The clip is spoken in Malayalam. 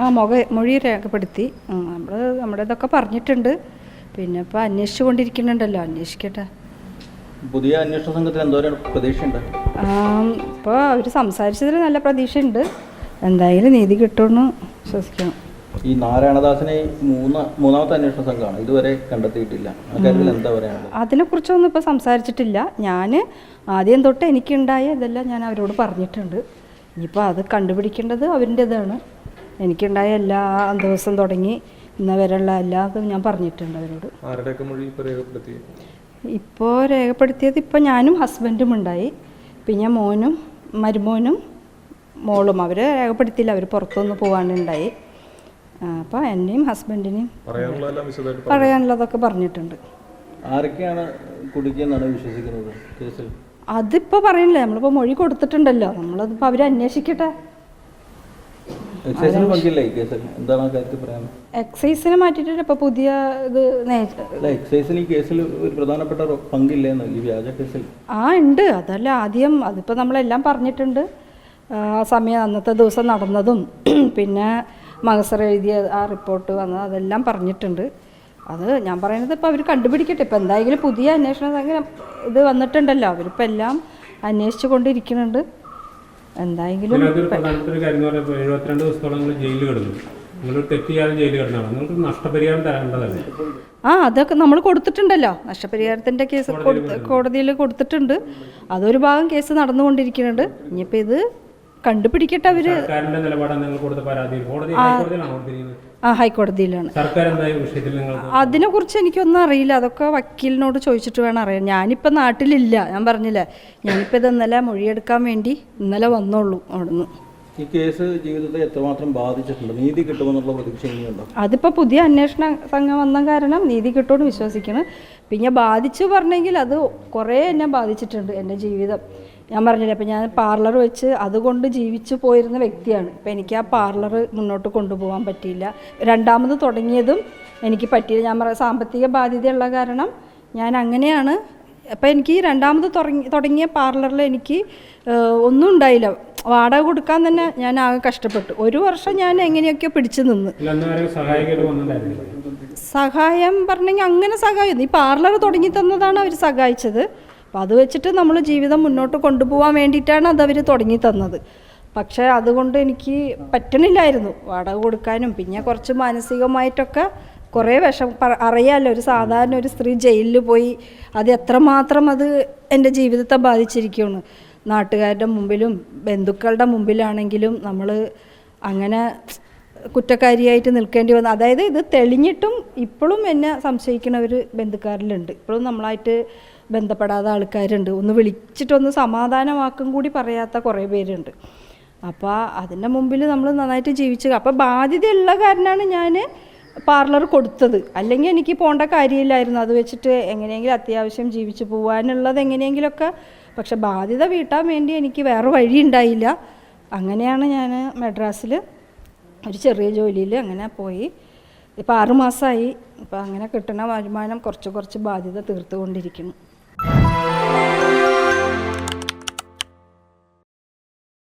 ആ മുഖ മൊഴി രേഖപ്പെടുത്തി. നമ്മൾ നമ്മുടെ ഇതൊക്കെ പറഞ്ഞിട്ടുണ്ട്. പിന്നെ ഇപ്പം അന്വേഷിച്ചു കൊണ്ടിരിക്കുന്നുണ്ടല്ലോ അന്വേഷിക്കട്ടെ. പുതിയ അന്വേഷണ സംഘത്തിൽ എന്തോരം പ്രതീക്ഷയുണ്ട്? ഇപ്പോൾ അവർ സംസാരിച്ചതിൽ നല്ല പ്രതീക്ഷയുണ്ട്. എന്തായാലും നീതി കിട്ടുമെന്ന് വിശ്വസിക്കണം ഈ നാരായണദാസിനെ മൂന്ന് മൂന്നാമത്തെ അന്വേഷണ സംഘമാണ് ഇതുവരെ കണ്ടെത്തിയിട്ടില്ല. ആ കാര്യത്തിൽ എന്താ അതിനെക്കുറിച്ചൊന്നും ഇപ്പോൾ സംസാരിച്ചിട്ടില്ല. ഞാൻ ആദ്യം തൊട്ട് എനിക്കുണ്ടായ ഇതെല്ലാം ഞാൻ അവരോട് പറഞ്ഞിട്ടുണ്ട്. ഇനിയിപ്പോൾ അത് കണ്ടുപിടിക്കേണ്ടത് അവരിന്റെതാണ്. എനിക്കുണ്ടായ എല്ലാ ദിവസം തുടങ്ങി ഇന്ന വരെയുള്ള എല്ലാതും ഞാൻ പറഞ്ഞിട്ടുണ്ട് അവരോട്. ഇപ്പോൾ രേഖപ്പെടുത്തി? ഇപ്പോൾ രേഖപ്പെടുത്തിയത് ഇപ്പോൾ ഞാനും ഹസ്ബൻഡും ഉണ്ടായി. പിന്നെ മോനും മരുമോനും മോളും. അവർ രേഖപ്പെടുത്തിയില്ല. അവർ പുറത്തുനിന്ന് പോകാനുണ്ടായി അപ്പോൾ എന്നെയും ഹസ്ബൻഡിനെയും. പറയാനുള്ളതൊക്കെ പറഞ്ഞിട്ടുണ്ട്. ആരൊക്കെയാണ് കുടിക്കുന്നതാണ് വിശ്വസിക്കുന്നത് കേസിൽ? അതിപ്പോൾ പറയണില്ല നമ്മളിപ്പോൾ മൊഴി കൊടുത്തിട്ടുണ്ടല്ലോ. നമ്മളതിപ്പോൾ അവർ അന്വേഷിക്കട്ടെ. എക്സൈസിന് മാറ്റിയിട്ട് ഇപ്പോൾ പുതിയ ഇത് എക്സൈസിന് ഈ കേസിൽ ഒരു പ്രധാനപ്പെട്ട പങ്കില്ലേന്ന് ഈ വ്യാജ കേസിൽ? ആ ഉണ്ട്. അതല്ല ആദ്യം അതിപ്പോ നമ്മളെല്ലാം പറഞ്ഞിട്ടുണ്ട്. ആ സമയം അന്നത്തെ ദിവസം നടന്നതും. പിന്നെ മഹസർ എഴുതിയ ആ റിപ്പോർട്ട് വന്നത് അതെല്ലാം പറഞ്ഞിട്ടുണ്ട്. അത് ഞാൻ പറയുന്നത് ഇപ്പോൾ അവർ കണ്ടുപിടിക്കട്ടെ. ഇപ്പോൾ എന്തായാലും പുതിയ അന്വേഷണ സംഘം ഇത് വന്നിട്ടുണ്ടല്ലോ. അവരിപ്പോൾ എല്ലാം അന്വേഷിച്ചു കൊണ്ടിരിക്കുന്നുണ്ട്. എന്തായെങ്കിലും എഴുപത്തിരണ്ട് ദിവസത്തോളം ജയിലിൽ കിടന്നു. ആ അതൊക്കെ നമ്മൾ കൊടുത്തിട്ടുണ്ടല്ലോ. നഷ്ടപരിഹാരത്തിന്റെ കേസ് കോടതിയിൽ കൊടുത്തിട്ടുണ്ട്. അതൊരു ഭാഗം കേസ് നടന്നുകൊണ്ടിരിക്കുന്നുണ്ട്. ഇനിയിപ്പോൾ ഇത് കണ്ടുപിടിക്കട്ടെ അവർ. സർക്കാരിന്റെ നിലപാടാണ് നിങ്ങൾ കൊടുത്ത ആ ഹൈക്കോടതിയിലാണ് സർക്കാർ വിഷയത്തിൽ നിങ്ങൾക്ക്? അതിനെക്കുറിച്ച് എനിക്കൊന്നും അറിയില്ല. അതൊക്കെ വക്കീലിനോട് ചോദിച്ചിട്ട് വേണം അറിയാൻ. ഞാനിപ്പോൾ നാട്ടിലില്ല. ഞാൻ പറഞ്ഞില്ലേ ഞാനിപ്പോൾ ഇത് ഇന്നലെ മൊഴിയെടുക്കാൻ വേണ്ടി ഇന്നലെ വന്നോളൂ അവിടുന്ന്. ഈ കേസ് ജീവിതത്തെ എത്രമാത്രം ബാധിച്ചിട്ടുണ്ട്? നീതി കിട്ടുമെന്നുള്ള പ്രതീക്ഷ ഇനിയുണ്ടോ? അതിപ്പോൾ പുതിയ അന്വേഷണ സംഘം വന്ന കാരണം നീതി കിട്ടുമെന്ന് വിശ്വസിക്കുന്നു. പിന്നെ ബാധിച്ചു പറഞ്ഞെങ്കിൽ അത് കുറേ എന്നെ ബാധിച്ചിട്ടുണ്ട് എന്റെ ജീവിതം. ഞാൻ പറഞ്ഞില്ലേ അപ്പം ഞാൻ പാർലർ വെച്ച് അതുകൊണ്ട് ജീവിച്ചു പോയിരുന്ന വ്യക്തിയാണ്. ഇപ്പം എനിക്ക് ആ പാർലർ മുന്നോട്ട് കൊണ്ടുപോകാൻ പറ്റിയില്ല. രണ്ടാമത് തുടങ്ങിയതും എനിക്ക് പറ്റിയില്ല. ഞാൻ പറയാം സാമ്പത്തിക ബാധ്യതയുള്ള കാരണം ഞാൻ അങ്ങനെയാണ്. അപ്പം എനിക്ക് രണ്ടാമത് തുടങ്ങി തുടങ്ങിയ പാർലറിൽ എനിക്ക് ഒന്നും ഉണ്ടായില്ല. വാടക കൊടുക്കാൻ തന്നെ ഞാൻ ആകെ കഷ്ടപ്പെട്ടു. ഒരു വർഷം ഞാൻ എങ്ങനെയൊക്കെ പിടിച്ചു നിന്ന്. സഹായം പറഞ്ഞെങ്കിൽ അങ്ങനെ സഹായം. ഈ പാർലർ തുടങ്ങി തന്നതാണ് അവർ സഹായിച്ചത്. അപ്പം അത് വെച്ചിട്ട് നമ്മൾ ജീവിതം മുന്നോട്ട് കൊണ്ടുപോകാൻ വേണ്ടിയിട്ടാണ് അത് അവർ തുടങ്ങി തന്നത്. പക്ഷേ അതുകൊണ്ട് എനിക്ക് പറ്റണില്ലായിരുന്നു വാടക കൊടുക്കാനും. പിന്നെ കുറച്ച് മാനസികമായിട്ടൊക്കെ കുറേ വിഷം അറിയാമല്ലോ ഒരു സാധാരണ ഒരു സ്ത്രീ ജയിലിൽ പോയി അത് എത്രമാത്രം അത് എന്റെ ജീവിതത്തെ ബാധിച്ചിരിക്കുകയാണ് നാട്ടുകാരുടെ മുമ്പിലും ബന്ധുക്കളുടെ മുമ്പിലാണെങ്കിലും നമ്മൾ അങ്ങനെ കുറ്റക്കാരിയായിട്ട് നിൽക്കേണ്ടി വന്നു അതായത് ഇത് തെളിഞ്ഞിട്ടും ഇപ്പോഴും എന്നെ സംശയിക്കുന്ന ഒരു ബന്ധുക്കാരിലുണ്ട്. ഇപ്പോഴും നമ്മളായിട്ട് ബന്ധപ്പെടാത്ത ആൾക്കാരുണ്ട്. ഒന്ന് വിളിച്ചിട്ടൊന്ന് സമാധാനമാക്കും കൂടി പറയാത്ത കുറേ പേരുണ്ട്. അപ്പോൾ അതിന്റെ മുമ്പിൽ നമ്മൾ നന്നായിട്ട് ജീവിച്ചു അപ്പോൾ ബാധ്യതയുള്ള കാരനാണ് ഞാൻ പാർലർ കൊടുത്തത്. അല്ലെങ്കിൽ എനിക്ക് പോകേണ്ട കാര്യമില്ലായിരുന്നു. അത് വെച്ചിട്ട് എങ്ങനെയെങ്കിലും അത്യാവശ്യം ജീവിച്ചു പോകാനുള്ളത് എങ്ങനെയെങ്കിലുമൊക്കെ. പക്ഷെ ബാധ്യത വീട്ടാൻ വേണ്ടി എനിക്ക് വേറെ വഴി ഉണ്ടായില്ല. അങ്ങനെയാണ് ഞാൻ മദ്രാസിൽ ഒരു ചെറിയ ജോലിയിൽ അങ്ങനെ പോയി. ഇപ്പോൾ ആറുമാസമായി ഇപ്പോൾ അങ്ങനെ കിട്ടുന്ന വരുമാനം കുറച്ച് കുറച്ച് ബാധ്യത തീർത്തുകൊണ്ടിരിക്കുന്നു.